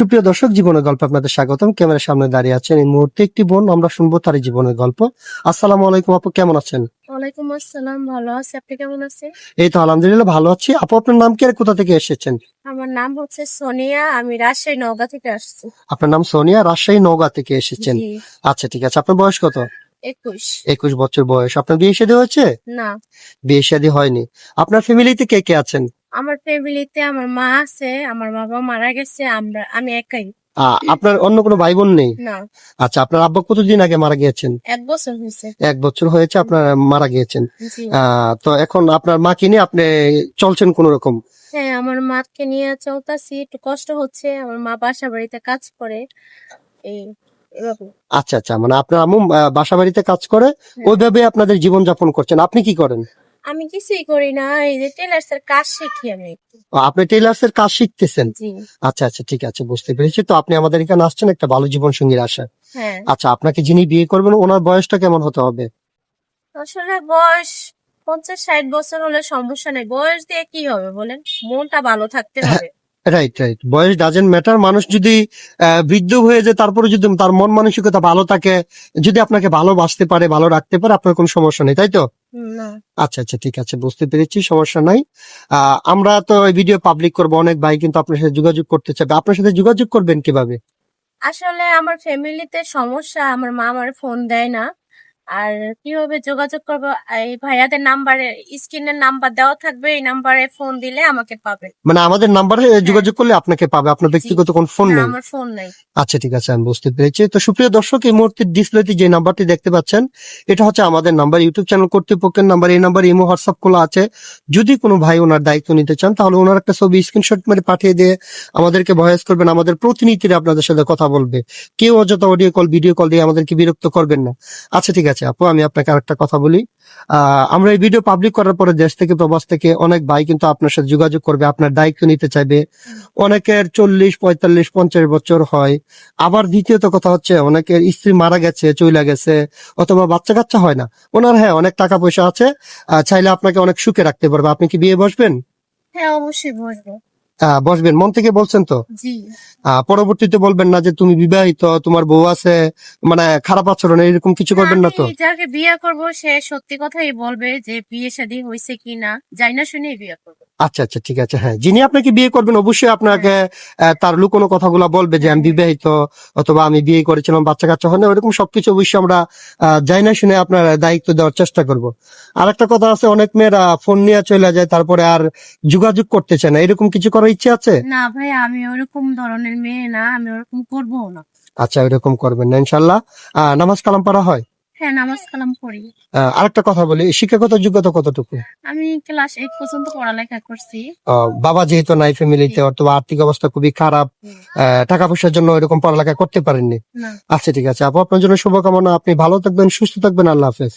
সুপ্রিয় দর্শক জীবনের গল্প আপনাদের স্বাগতম। ক্যামেরার সামনে দাঁড়িয়ে আছেন এই মুহূর্তে একটি বোন আমরা শুনব তার জীবনের গল্প। আসসালামু আলাইকুম আপু কেমন আছেন? ওয়ালাইকুম আসসালাম ভালো আছি। আপনি কেমন আছেন? এই তো আলহামদুলিল্লাহ ভালো আছি। আপু আপনার নাম কি আর কোথা থেকে এসেছেন? আমার নাম হচ্ছে সোনিয়া আমি রাজশাহী নওগাঁ থেকে আসছি। আপনার নাম সোনিয়া রাজশাহী নওগাঁ থেকে এসেছেন। জি। আচ্ছা ঠিক আছে। আপনার বয়স কত? একুশ। একুশ বছর বয়স। আপনার বিয়ে শাদী হয়েছে? না। বিয়ে শাদী হয়নি। আপনার ফ্যামিলিতে কে কে আছেন? আমার ফ্যামিলিতে আমার মা আছে আমার বাবা মারা গেছে আমরা আমি একাই। আপনার অন্য কোনো ভাই বোন নেই? না। আচ্ছা আপনার আব্বা কতদিন আগে মারা গিয়েছেন? এক বছর হয়েছে। এক বছর হয়েছে আপনার মারা গিয়েছেন। তো এখন আপনার মাকে নিয়ে আপনি চলছেন কোন রকম হ্যাঁ আমার মাকে নিয়ে চলতাছি একটু কষ্ট হচ্ছে আমার মা বাসা বাড়িতে কাজ করে। এই আচ্ছা আচ্ছা মানে আপনার আম্মু বাসা বাড়িতে কাজ করে ওইভাবে আপনাদের জীবন যাপন করছেন। আপনি কি করেন? আমি কিছুই করি না এই যে টেলার্স এর কাজ শিখি আমি একটু। আপনি টেলার্স এর কাজ শিখতেছেন? জি। আচ্ছা আচ্ছা ঠিক আছে বুঝতে পেরেছি। তো আপনি আমাদের এখানে আসছেন একটা ভালো জীবন সঙ্গীর আশা হ্যাঁ। আচ্ছা আপনাকে যিনি বিয়ে করবেন ওনার বয়সটা কেমন হতে হবে? আসলে বয়স পঞ্চাশ ষাট বছর হলে সমস্যা নেই। বয়স দিয়ে কি হবে বলেন? মনটা ভালো থাকতে হবে। রাইট রাইট বয়স ডাজেন্ট ম্যাটার মানুষ যদি বৃদ্ধ হয়ে যায় তারপরে যদি তার মন মানসিকতা ভালো থাকে যদি আপনাকে ভালোবাসতে পারে ভালো রাখতে পারে আপনার কোনো সমস্যা নেই তাই তো? আচ্ছা আচ্ছা ঠিক আছে বুঝতে পেরেছি সমস্যা নাই। আহ, আমরা তো এই ভিডিও পাবলিক করব অনেক ভাই কিন্তু আপনার সাথে যোগাযোগ করতে চাবে আপনার সাথে যোগাযোগ করবেন কীভাবে? আসলে আমার ফ্যামিলিতে সমস্যা আমার মা আমার ফোন দেয় না। আর কীভাবে যোগাযোগ করব? এই ভাইয়াদের নাম্বারে স্ক্রিনের নাম্বার দেওয়া থাকবে এই নাম্বারে ফোন দিলে আমাকে পাবে। মানে আমাদের নাম্বারে যোগাযোগ করলে আপনাকে পাবে। আপনার ব্যক্তিগত কোন ফোন নেই? আমার ফোন নাই। আচ্ছা ঠিক আছে আমি বুঝতে পেরেছি। তো সুপ্রিয় দর্শক এই মুহূর্তে ডিসপ্লেতে যে নাম্বারটি দেখতে পাচ্ছেন এটা হচ্ছে আমাদের নাম্বার ইউটিউব চ্যানেল কর্তৃপক্ষের নাম্বার। এই নাম্বার ইমো হোয়াটসঅ্যাপ খোলা আছে। যদি কোনো ভাই ওনার দায়িত্ব নিতে চান তাহলে ওনার একটা ছবি স্ক্রিনশট মেরে পাঠিয়ে দিয়ে আমাদেরকে ভয়েস করবেন। আমাদের প্রতিনিধিরা আপনাদের সাথে কথা বলবে। কেউ অযথা অডিও কল ভিডিও কল দিয়ে আমাদেরকে বিরক্ত করবেন না। আচ্ছা ঠিক আছে। আপু, আমি আপনাকে আরেকটা কথা বলি। আমরা এই ভিডিও পাবলিক করার পরে দেশ থেকে, প্রবাস থেকে অনেক ভাই কিন্তু আপনার সাথে যোগাযোগ করবে, আপনার দায়িত্ব নিতে চাইবে। অনেকের চল্লিশ, পঁয়তাল্লিশ, পঞ্চাশ বছর হয়। আবার দ্বিতীয়ত কথা হচ্ছে, অনেকের স্ত্রী মারা গেছে, চইলা গেছে, অথবা বাচ্চা কাচ্চা হয় না। ওনার হ্যাঁ অনেক টাকা পয়সা আছে চাইলে আপনাকে অনেক সুখে রাখতে পারবে। আপনি কি বিয়ে বসবেন? হ্যাঁ অবশ্যই বসবো। বসবেন। মন থেকে বলছেন তো? পরবর্তীতে বলবেন না যে তুমি বিবাহিত তোমার বউ আছে মানে খারাপ আচরণ এরকম কিছু করবেন না তো? যাকে বিয়ে করব সে সত্যি কথাই বলবে যে বিয়ে শাদী হয়েছে কিনা যাই না শুনেই বিয়ে করব। আচ্ছা আচ্ছা ঠিক আছে হ্যাঁ। যিনি আপনাকে বিয়ে করবেন অবশ্যই আপনাকে তার লুকোনো কথাগুলো বলবে যে আমি বিবাহিত অথবা আমি বিয়ে করেছিলাম বাচ্চা কাচ্চা হয় না। এরকম সবকিছু অবশ্যই আমরা যাই না শুনে আপনার দায়িত্ব দেওয়ার চেষ্টা করব। আর একটা কথা আছে অনেক মেয়েরা ফোন নিয়ে চলে যায় তারপরে আর যোগাযোগ করতে চায় না। এরকম কিছু করার ইচ্ছে আছে? না ভাই আমি ওরকম ধরনের মেয়ে না আমি ওরকম করব না। আচ্ছা এরকম করবেন না ইনশাল্লাহ। নামাজ কালাম পড়া হয়? হ্যাঁ নামাজ কালাম পড়ি। আরেকটা কথা বলি শিক্ষাগত যোগ্যতা কতটুকু? আমি ক্লাস এইট পর্যন্ত পড়ালেখা করছি। বাবা যেহেতু নাই ফ্যামিলিতে অথবা আর্থিক অবস্থা খুবই খারাপ আহ, টাকা পয়সার জন্য এরকম পড়ালেখা করতে পারেননি। আচ্ছা ঠিক আছে। আপু আপনার জন্য শুভকামনা। আপনি ভালো থাকবেন সুস্থ থাকবেন। আল্লাহ হাফেজ।